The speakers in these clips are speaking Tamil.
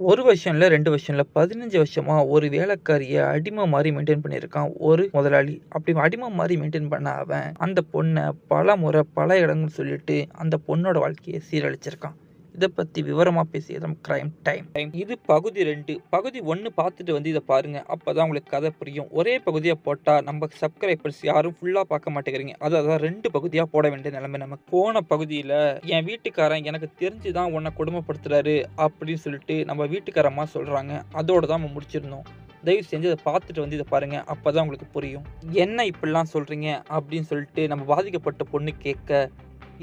ஒரு வருஷம்ல ரெண்டு வருஷம்ல பதினஞ்சு வருஷமா ஒரு வேலைக்காரியை அடிமை மாதிரி மெயின்டைன் பண்ணியிருக்கான் ஒரு முதலாளி. அப்படி அடிமை மாதிரி மெயின்டெயின் பண்ண அவன், அந்த பொண்ண பலமுறை, பல இடங்கள்னு சொல்லிட்டு, அந்த பொண்ணோட வாழ்க்கையை சீரழிச்சிருக்கான். இதை பற்றி விவரமாக பேசியது நம்ம கிரைம் டைம். இது பகுதி ரெண்டு பகுதி ஒன்று பார்த்துட்டு வந்து இதை பாருங்கள் அப்போ தான் உங்களுக்கு கதை புரியும். ஒரே பகுதியாக போட்டால் நம்ம சப்ஸ்கிரைபர்ஸ் யாரும் ஃபுல்லாக பார்க்க மாட்டேங்கிறீங்க. அதான் ரெண்டு பகுதியாக போட வேண்டிய நிலைமை நமக்கு. போன பகுதியில் என் வீட்டுக்காரன் எனக்கு தெரிஞ்சு தான் உன்னை கொடுமைப்படுத்துறாரு அப்படின்னு சொல்லிட்டு நம்ம வீட்டுக்காரம்மா சொல்கிறாங்க அதோடு தான் நம்ம முடிச்சிருந்தோம். தயவு செஞ்சு அதை பார்த்துட்டு வந்து இதை பாருங்கள் அப்போ தான் உங்களுக்கு புரியும். என்ன இப்படிலாம் சொல்கிறீங்க அப்படின்னு சொல்லிட்டு நம்ம பாதிக்கப்பட்ட பொண்ணு கேட்க,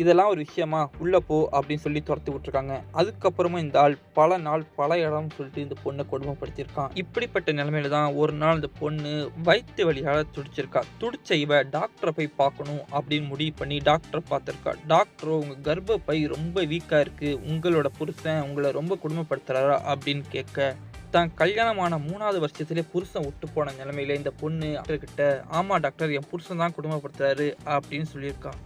இதெல்லாம் ஒரு விஷயமா? உள்ளே போ அப்படின்னு சொல்லி தொரத்தி விட்டுருக்காங்க. அதுக்கப்புறமும் இந்த ஆள் பல நாள், பல இடம்னு சொல்லிட்டு இந்த பொண்ணை கொடுமைப்படுத்தியிருக்கான். இப்படிப்பட்ட நிலைமையில தான் ஒரு நாள் இந்த பொண்ணு வயிற்று வழியால் துடிச்சிருக்கா. துடிச்ச இவ டாக்டரை போய் பார்க்கணும் அப்படின்னு முடிவு பண்ணி டாக்டரை பார்த்துருக்கா டாக்டரோ உங்கள் கர்ப்பப்பை ரொம்ப வீக்காக இருக்குது உங்களோட புருஷன் உங்களை ரொம்ப கொடுமைப்படுத்துகிறாரா அப்படின்னு கேட்க, தான் கல்யாணமான மூணாவது வருஷத்திலே புருஷன் விட்டு போன நிலைமையில இந்த பொண்ணு டாக்டர்கிட்ட, ஆமாம் டாக்டர் என் புருஷன் தான் குடும்பப்படுத்துறாரு அப்படின்னு சொல்லியிருக்கான்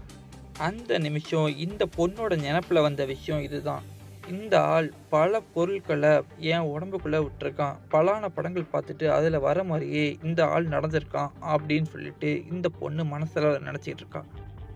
அந்த நிமிஷம் இந்த பொண்ணோட நினப்பில் வந்த விஷயம் இதுதான். இந்த ஆள் பல பொருட்களை என் உடம்புக்குள்ளே விட்டுருக்கான். பலான படங்கள் பார்த்துட்டு அதில் வர மாதிரியே இந்த ஆள் நடந்திருக்கான் அப்படின்னு சொல்லிட்டு இந்த பொண்ணு மனசில் நினச்சிட்டு இருக்கான்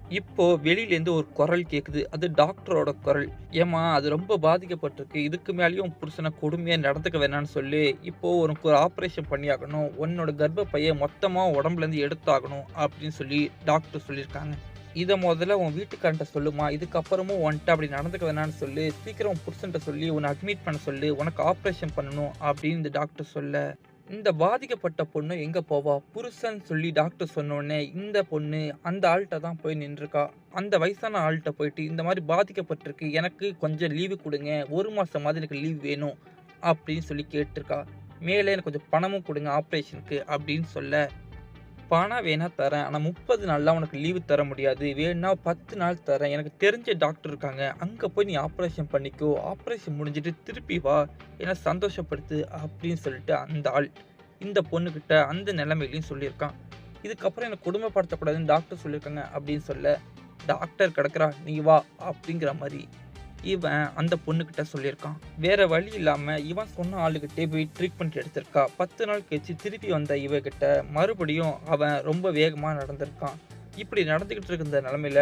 இப்போது வெளியிலேருந்து ஒரு குரல் கேட்குது. அது டாக்டரோட குரல். ஏம்மா அது ரொம்ப பாதிக்கப்பட்டிருக்கு. இதுக்கு மேலேயும் புருஷனை கொடுமையாக நடந்துக்க வேணாம்னு சொல்லி, இப்போது உனக்கு ஒரு ஆப்ரேஷன் பண்ணியாகணும். உன்னோட கர்ப்பப்பைய மொத்தமாக உடம்புலேருந்து எடுத்தாகணும் அப்படின்னு சொல்லி டாக்டர் சொல்லியிருக்காங்க. இதை முதல்ல உன் வீட்டுக்காரன்ட்ட சொல்லுமா இதுக்கப்புறமும் உன்ட்ட அப்படி நடந்துக்க வேணான்னு சொல்லு. சீக்கிரம் உன் புருஷன்ட்ட சொல்லி உன்னை அட்மிட் பண்ண சொல்லு. உனக்கு ஆப்ரேஷன் பண்ணணும் அப்படின்னு இந்த டாக்டர் சொல்ல, இந்த பாதிக்கப்பட்ட பொண்ணு எங்கே போவா? புருஷன் சொல்லி டாக்டர் சொன்னோடனே இந்த பொண்ணு அந்த ஆள்கிட்ட தான் போய் நின்றுருக்கா அந்த வயசான ஆள்கிட்ட போயிட்டு, இந்த மாதிரி பாதிக்கப்பட்டிருக்கு. எனக்கு கொஞ்சம் லீவு கொடுங்க ஒரு மாதமாவது எனக்கு லீவ் வேணும் அப்படின்னு சொல்லி கேட்டிருக்கா. மேலே எனக்கு கொஞ்சம் பணமும் கொடுங்க ஆப்ரேஷனுக்கு அப்படின்னு சொல்ல, பணம் வேணால் தரேன். ஆனால் முப்பது நாளில் உனக்கு லீவு தர முடியாது. வேணும்னா 10 நாள் தரேன். எனக்கு தெரிஞ்ச டாக்டர் இருக்காங்க. அங்கே போய் நீ ஆப்ரேஷன் பண்ணிக்கோ. ஆப்ரேஷன் முடிஞ்சுட்டு திருப்பி வா. என்னை சந்தோஷப்படுத்து அப்படின்னு சொல்லிட்டு அந்த ஆள், இந்த பொண்ணுக்கிட்ட அந்த நிலைமையிலையும் சொல்லியிருக்கான். இதுக்கப்புறம் என்னை கொடுமைப்படுத்தக்கூடாதுன்னு டாக்டர் சொல்லியிருக்காங்க அப்படின்னு சொல்ல, டாக்டர் கிடக்குறா நீ வா அப்படிங்கிற மாதிரி இவன் அந்த பொண்ணுக்கிட்ட சொல்லியிருக்கான். வேற வழி இல்லாம இவன் சொன்ன ஆளுகிட்டே போய் ட்ரீட்மெண்ட் எடுத்திருக்கா. 10 நாள் கழிச்சு திருப்பி வந்த இவகிட்ட மறுபடியும் அவன் ரொம்ப வேகமா நடந்திருக்கான். இப்படி நடந்துகிட்டு இருக்கிற நிலைமையில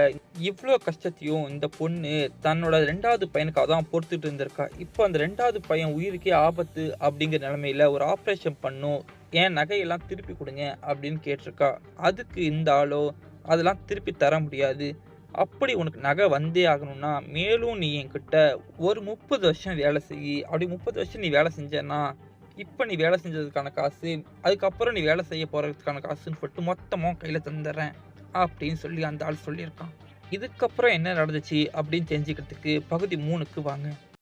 இவ்வளோ கஷ்டத்தையும் இந்த பொண்ணு தன்னோட ரெண்டாவது பையனுக்காக தான் பொறுத்துட்டு இருந்திருக்கா. இப்போ அந்த ரெண்டாவது பையன் உயிருக்கே ஆபத்து அப்படிங்கிற நிலைமையில ஒரு ஆப்ரேஷன் பண்ணும் என் நகையெல்லாம் திருப்பி கொடுங்க அப்படின்னு கேட்டிருக்கா. அதுக்கு இந்த ஆளோ, அதெல்லாம் திருப்பி தர முடியாது. அப்படி உனக்கு நகை வந்தே ஆகணும்னா, மேலும் நீ என்கிட்ட ஒரு 30 வருஷம் வேலை செய் அப்படி 30 வருஷம் நீ வேலை செஞ்சேன்னா, இப்போ நீ வேலை செஞ்சதுக்கான காசு, அதுக்கப்புறம் நீ வேலை செய்ய போகிறதுக்கான காசுன்னு சொல்லிட்டு மொத்தமும் கையில் தந்துடுறேன் அப்படின்னு சொல்லி அந்த ஆள் சொல்லியிருக்கான். இதுக்கப்புறம் என்ன நடந்துச்சு அப்படின்னு தெரிஞ்சுக்கிறதுக்கு பகுதி மூணுக்கு வாங்க.